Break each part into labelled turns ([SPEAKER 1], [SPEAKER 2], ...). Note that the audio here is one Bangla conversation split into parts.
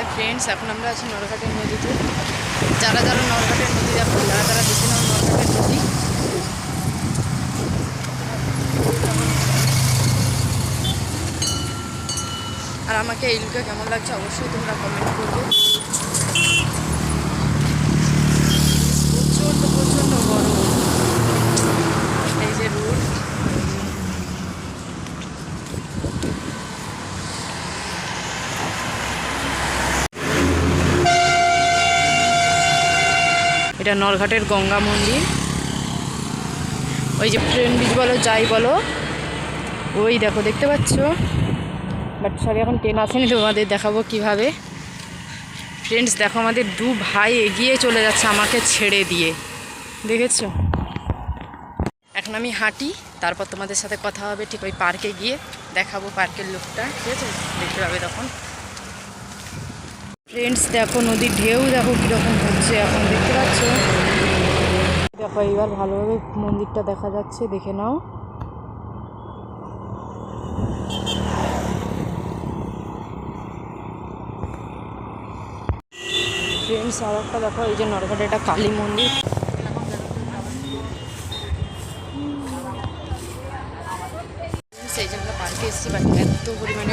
[SPEAKER 1] হাই ফ্রেন্ডস এখন আমরা আছি নরঘাটের নদীতে। যারা যারা নরঘাটের নদী দেখো যারা যারা দেখে নাও নরঘাটের নদী। আর আমাকে এই লুকে কেমন লাগছে অবশ্যই তোমরা কমেন্ট করবে। এটা নরঘাটের গঙ্গা মন্দির। ওই যে ট্রেন ব্রিজ বলো, যাই বলো, ওই দেখো, দেখতে পাচ্ছ? বাট সরি এখন ট্রেন আসেনি, তোমাদের দেখাবো কীভাবে। ফ্রেন্ডস দেখো আমাদের দু ভাই এগিয়ে চলে যাচ্ছে আমাকে ছেড়ে দিয়ে। দেখেছ? এখন আমি হাঁটি, তারপর তোমাদের সাথে কথা হবে ঠিক ওই পার্কে গিয়ে, দেখাবো পার্কের লোকটা ঠিক আছে? দেখতে পাবে তখন। ফ্রেন্ডস দেখো নদীর ঢেউ, দেখো কীরকম হচ্ছে এখন দেখো এবার ভালোভাবে মন্দিরটা দেখা যাচ্ছে, দেখে নাও। ফ্রেন্ডস আর দেখো, এই যে নরঘাটে একটা কালী মন্দির। সেই জন্য পার্কে এসেছি বাট এত পরিমাণে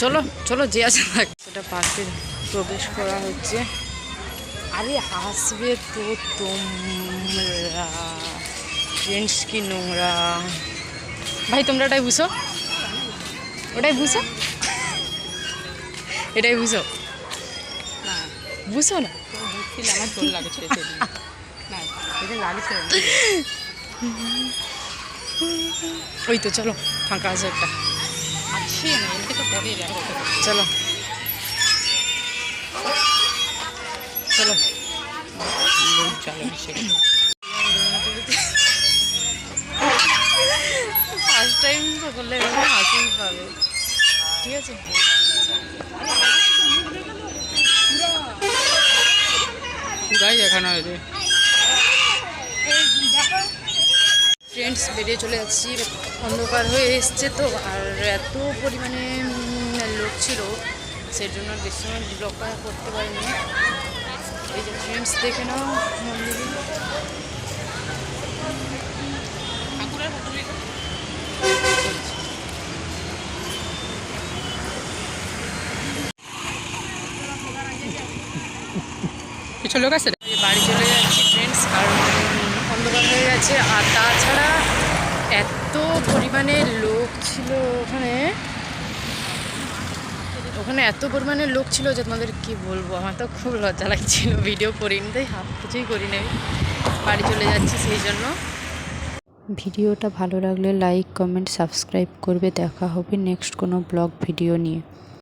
[SPEAKER 1] চলো চলো, যে আছে সেটা পার্কে প্রবেশ করা হচ্ছে। আরে হাসবে তো তোমরা। ফ্রেন্ডস কি নোংরা। ভাই, তোমরা ওটাই বুঝো? ওটাই বুঝো? এটাই বুঝো? বুঝো না।
[SPEAKER 2] আমার তোর লাগে ছেড়ে ছেড়ে না এটা
[SPEAKER 1] ওই তো, চলো, ফাঁকা আছে একটা।
[SPEAKER 2] আছে তো
[SPEAKER 1] চলো। চলো।
[SPEAKER 2] লোক
[SPEAKER 1] ফার্স্ট টাইম তো করলে হাসিই পাবে। ঠিক আছে?
[SPEAKER 2] পুরাই দেখানো হয়েছে
[SPEAKER 1] ফ্রেন্ডস বেরিয়ে চলে যাচ্ছি। অন্ধকার হয়ে এসছে তো, আর এত পরিমাণে লোক ছিল। সেই জন্য বেশি সময় ব্লগ করা করতে পারিনি। এই যে ফ্রেন্ডস দেখে নাও মন্দিরে
[SPEAKER 2] কিছু লোক আছে?
[SPEAKER 1] বাড়ি চলে যাচ্ছি ফ্রেন্ডস কারণ অন্ধকার হয়ে গেছে। আর তাছাড়া এত পরিমাণে লোক ছিল ওখানে। ওখানে এত পরিমাণে লোক ছিল যে তোমাদের কি বলব? আমার তো খুব লজ্জা লাগছিল। ভিডিও করিনি তাই হাফ কিছুই করি নাই বাড়ি চলে যাচ্ছি সেই জন্য।
[SPEAKER 3] ভিডিওটা ভালো লাগলে লাইক কমেন্ট সাবস্ক্রাইব করবে। দেখা হবে নেক্সট কোনো ব্লগ ভিডিও নিয়ে।